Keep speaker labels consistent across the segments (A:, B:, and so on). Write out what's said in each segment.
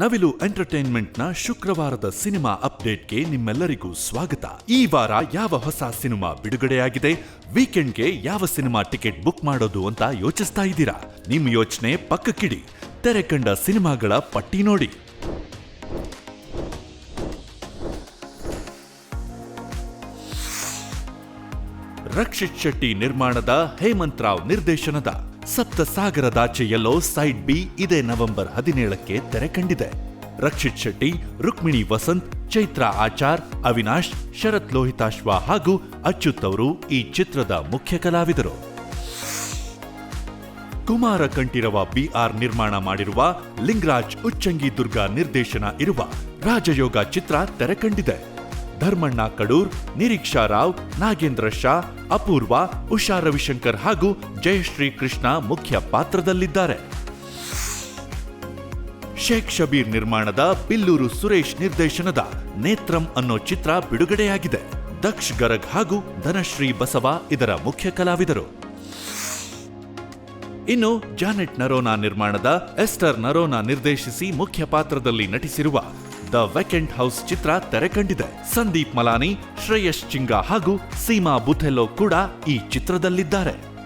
A: ನವಿಲು ಎಂಟರ್ಟೈನ್ಮೆಂಟ್ನ ಶುಕ್ರವಾರದ ಸಿನಿಮಾ ಅಪ್ಡೇಟ್ಗೆ ನಿಮ್ಮೆಲ್ಲರಿಗೂ ಸ್ವಾಗತ. ಈ ವಾರ ಯಾವ ಹೊಸ ಸಿನಿಮಾ ಬಿಡುಗಡೆಯಾಗಿದೆ? ವೀಕೆಂಡ್ಗೆ ಯಾವ ಸಿನಿಮಾ ಟಿಕೆಟ್ ಬುಕ್ ಮಾಡೋದು ಅಂತ ಯೋಚಿಸ್ತಾ ಇದ್ದೀರಾ? ನಿಮ್ಮ ಯೋಚನೆ ಪಕ್ಕಕ್ಕಿಡಿ. ತೆರೆ ಕಂಡ ಸಿನಿಮಾಗಳ ಪಟ್ಟಿ ನೋಡಿ. ರಕ್ಷಿತ್ ಶೆಟ್ಟಿ ನಿರ್ಮಾಣದ ಹೇಮಂತ್ ರಾವ್ ನಿರ್ದೇಶನದ ಸಪ್ತ ಸಾಗರದಾಚೆಯಲ್ಲೋ ಸೈಡ್ ಬಿ ಇದೇ ನವೆಂಬರ್ ಹದಿನೇಳಕ್ಕೆ ತೆರೆ ಕಂಡಿದೆ. ರಕ್ಷಿತ್ ಶೆಟ್ಟಿ, ರುಕ್ಮಿಣಿ ವಸಂತ್, ಚೈತ್ರ ಆಚಾರ್, ಅವಿನಾಶ್, ಶರತ್ ಲೋಹಿತಾಶ್ವ ಹಾಗೂ ಅಚ್ಯುತ್ ಅವರು ಈ ಚಿತ್ರದ ಮುಖ್ಯ ಕಲಾವಿದರು. ಕುಮಾರ ಕಂಠೀರವ ಬಿಆರ್ ನಿರ್ಮಾಣ ಮಾಡಿರುವ ಲಿಂಗರಾಜ್ ಉಚ್ಚಂಗಿ ದುರ್ಗಾ ನಿರ್ದೇಶನ ಇರುವ ರಾಜಯೋಗ ಚಿತ್ರ ತೆರೆ ಕಂಡಿದೆ. ಧರ್ಮಣ್ಣ ಕಡೂರ್, ನಿರೀಕ್ಷಾ ರಾವ್, ನಾಗೇಂದ್ರ ಶಾ, ಅಪೂರ್ವ, ಉಷಾ ರವಿಶಂಕರ್ ಹಾಗೂ ಜಯಶ್ರೀ ಕೃಷ್ಣ ಮುಖ್ಯ ಪಾತ್ರದಲ್ಲಿದ್ದಾರೆ. ಶೇಖ್ ಶಬೀರ್ ನಿರ್ಮಾಣದ ಬಿಲ್ಲೂರು ಸುರೇಶ್ ನಿರ್ದೇಶನದ ನೇತ್ರಂ ಅನ್ನೋ ಚಿತ್ರ ಬಿಡುಗಡೆಯಾಗಿದೆ. ದಕ್ಷ್ ಗರಗ್ ಹಾಗೂ ಧನಶ್ರೀ ಬಸವ ಇದರ ಮುಖ್ಯ ಕಲಾವಿದರು. ಇನ್ನು ಜಾನೆಟ್ ನರೋನಾ ನಿರ್ಮಾಣದ ಎಸ್ಟರ್ ನರೋನಾ ನಿರ್ದೇಶಿಸಿ ಮುಖ್ಯ ಪಾತ್ರದಲ್ಲಿ ನಟಿಸಿರುವ ದ ಹೌಸ್ ಚಿತ್ರ ತೆರೆ ಕಂಡಿದೆ. ಸಂದೀಪ್ ಮಲಾನಿ, ಶ್ರೇಯಸ್ ಚಿಂಗಾ ಹಾಗೂ ಸೀಮಾ ಬುಥೆಲೋ ಕೂಡ ಈ ಚಿತ್ರದಲ್ಲಿದ್ದಾರೆ.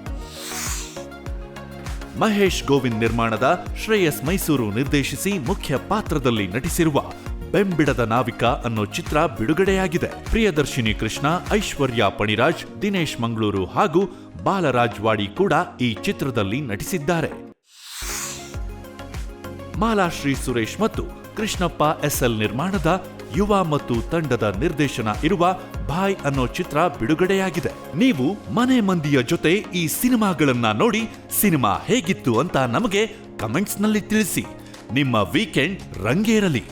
A: ಮಹೇಶ್ ಗೋವಿಂದ್ ನಿರ್ಮಾಣದ ಶ್ರೇಯಸ್ ಮೈಸೂರು ನಿರ್ದೇಶಿಸಿ ಮುಖ್ಯ ಪಾತ್ರದಲ್ಲಿ ನಟಿಸಿರುವ ಬೆಂಬಿಡದ ನಾವಿಕ ಅನ್ನೋ ಚಿತ್ರ ಬಿಡುಗಡೆಯಾಗಿದೆ. ಪ್ರಿಯದರ್ಶಿನಿ ಕೃಷ್ಣ, ಐಶ್ವರ್ಯ ಪಣಿರಾಜ್, ದಿನೇಶ್ ಮಂಗಳೂರು ಹಾಗೂ ಬಾಲರಾಜ್ ವಾಡಿ ಕೂಡ ಈ ಚಿತ್ರದಲ್ಲಿ ನಟಿಸಿದ್ದಾರೆ. ಮಾಲಾಶ್ರೀ ಸುರೇಶ್ ಮತ್ತು ಕೃಷ್ಣಪ್ಪ ಎಸ್ಎಲ್ ನಿರ್ಮಾಣದ ಯುವ ಮತ್ತು ತಂಡದ ನಿರ್ದೇಶನ ಇರುವ ಭಾಯ್ ಅನ್ನೋ ಚಿತ್ರ ಬಿಡುಗಡೆಯಾಗಿದೆ. ನೀವು ಮನೆ ಮಂದಿಯ ಜೊತೆ ಈ ಸಿನಿಮಾಗಳನ್ನ ನೋಡಿ ಸಿನಿಮಾ ಹೇಗಿತ್ತು ಅಂತ ನಮಗೆ ಕಮೆಂಟ್ಸ್ನಲ್ಲಿ ತಿಳಿಸಿ. ನಿಮ್ಮ ವೀಕೆಂಡ್ ರಂಗೇರಲಿ.